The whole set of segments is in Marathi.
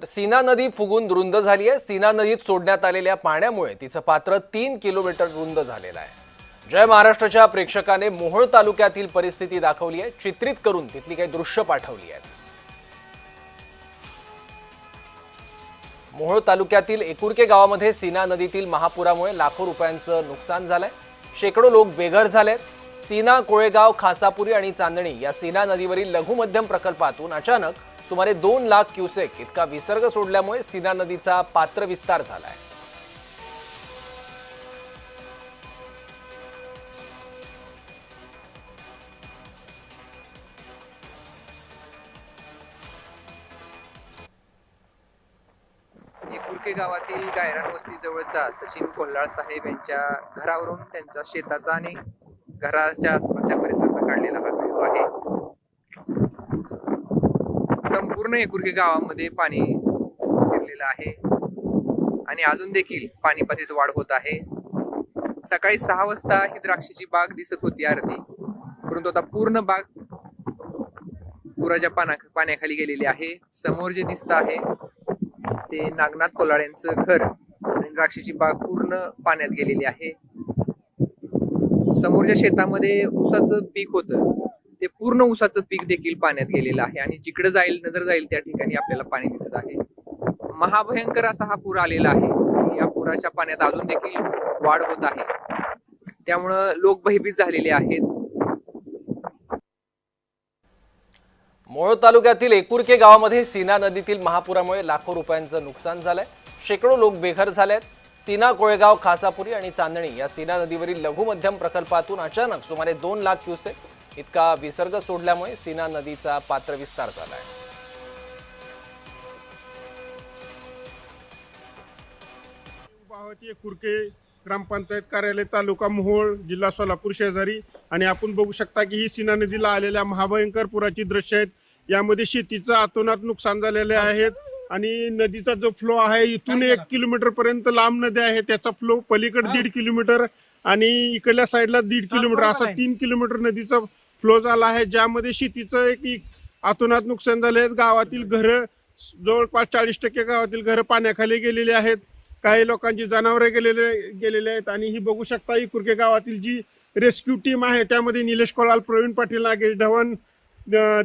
तर सीना नदी फुगून रुंद झाली आहे. सीना नदीत सोडण्यात आलेल्या पाण्यामुळे तिचं पात्र तीन किलोमीटर रुंद झालेलं आहे. जय महाराष्ट्राच्या प्रेक्षकाने मोहोळ तालुक्यातील परिस्थिती दाखवली आहे. चित्रित करून तिथली काही दृश्य पाठवली आहेत. मोहोळ तालुक्यातील एकुर्के गावामध्ये सीना नदीतील महापुरामुळे लाखो रुपयांचं नुकसान झालंय. शेकडो लोक बेघर झालेत. सीना कोळेगाव खासापुरी आणि चांदणी या सीना नदीवरील लघु मध्यम प्रकल्पातून अचानक सुमारे दोन लाख क्युसेक इतका विसर्ग सोडल्यामुळे सीना नदीचा पात्र विस्तार झालाय. एकुर्के गावातील गायरान वस्तीजवळचा सचिन कोल्हाळ साहेब यांच्या घरावरून त्यांच्या शेताचा आणि घराच्या आसपासच्या परिसराचा काढलेला हा व्हिडिओ आहे पूर्ण एकुर्के गावामध्ये पाणी शिरलेलं आहे. आणि अजून देखील पाणी पातळीत वाढ होत आहे. सकाळी सहा वाजता ही द्राक्षाची बाग दिसत होती अर्धी परंतु आता पूर्ण बाग पुराच्या पाना पाण्याखाली गेलेली आहे. समोर जे दिसत आहे ते नागनाथ कोलाड्यांचं घर. आणि द्राक्षाची बाग पूर्ण पाण्यात गेलेली आहे. समोरच्या शेतामध्ये ऊसाचं पीक होतं. ते पूर्ण ऊसाचं पीक देखील पाण्यात गेलेलं आहे आणि जिकडे जाईल नजर जाईल त्या ठिकाणी आपल्याला पाणी दिसत आहे. महाभयंकर असा हा पूर आलेला आहे. या पुराच्या पाण्यात अजून देखील वाढ होत आहे. त्यामुळं लोक भयभीत झालेले आहेत. मोहोळ तालुक्यातील एकुर्के गावामध्ये सीना नदीतील महापुरामुळे लाखो रुपयांचं नुकसान झालंय. शेकडो लोक बेघर झालेत. सीना कोळेगाव खासापुरी आणि चांदणी या सीना नदीवरील लघु मध्यम प्रकल्पातून अचानक सुमारे दोन लाख क्युसेक इतका विसर्ग सोडल्यामुळे सीना नदीचा पात्र विस्तार झालाय आहे कुर्के ग्रामपंचायत कार्यालय तालुका मोहोळ जिल्हा सोलापूर शेजारी. आणि आपण बघू शकता की ही सीना नदीला आलेल्या महाभयंकर पुराची दृश्य आहेत. यामध्ये शेतीचं आतोनात नुकसान झालेले आहेत आणि नदीचा जो फ्लो आहे इथून एक किलोमीटर पर्यंत लांब नदी आहे. त्याचा फ्लो पलीकडे दीड किलोमीटर आणि इकडल्या साईडला दीड किलोमीटर असा तीन किलोमीटर नदीचा फ्लो झाला आहे ज्यामध्ये शेतीचं एक एक नुकसान झाले आहेत गावातील घरं जवळपास चाळीस टक्के गावातील घरं पाण्याखाली गेलेली आहेत. काही लोकांची जनावरे गेलेले गेलेले आहेत. आणि ही बघू शकता ही कुर्के गावातील जी रेस्क्यू टीम आहे त्यामध्ये निलेश कोलाल प्रवीण पाटील नागेश ढवण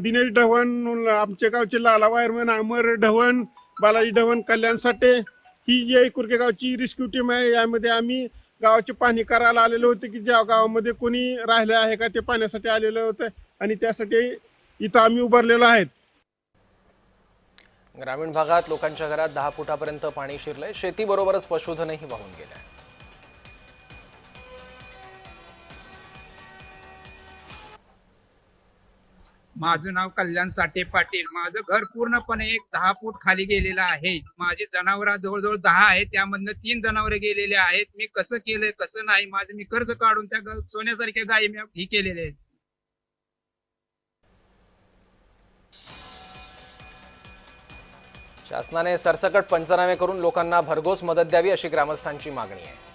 दिनेश ढवण आमचे गावचे लाला वायरमन अमर ढवण बालाजी ढवण कल्याण साठे. ही जी कुर्के गावची रेस्क्यू टीम आहे यामध्ये आम्ही गावाचे पाणी करायला आलेलं होते की ज्या गावामध्ये कोणी राहिलं आहे का ते पाण्यासाठी आलेलं होतं आणि त्यासाठी इथं आम्ही उभारलेलो आहेत. ग्रामीण भागात लोकांच्या घरात दहा फुटापर्यंत पाणी शिरलंय. शेतीबरोबरच पशुधनही वाहून गेलंय. माझं नाव कल्याण साठे पाटील. माझं घर पूर्णपणे एक दहा फूट खाली गेलेलं आहे. माझी जनावर जवळजवळ दहा आहेत त्यामधनं तीन जनावरे गेलेले आहेत. मी कसं केलंय कसं नाही माझं मी कर्ज काढून त्या सोन्यासारख्या गायी मी ही केलेले आहेत. शासनाने सरसकट पंचनामे करून लोकांना भरघोस मदत द्यावी अशी ग्रामस्थांची मागणी आहे.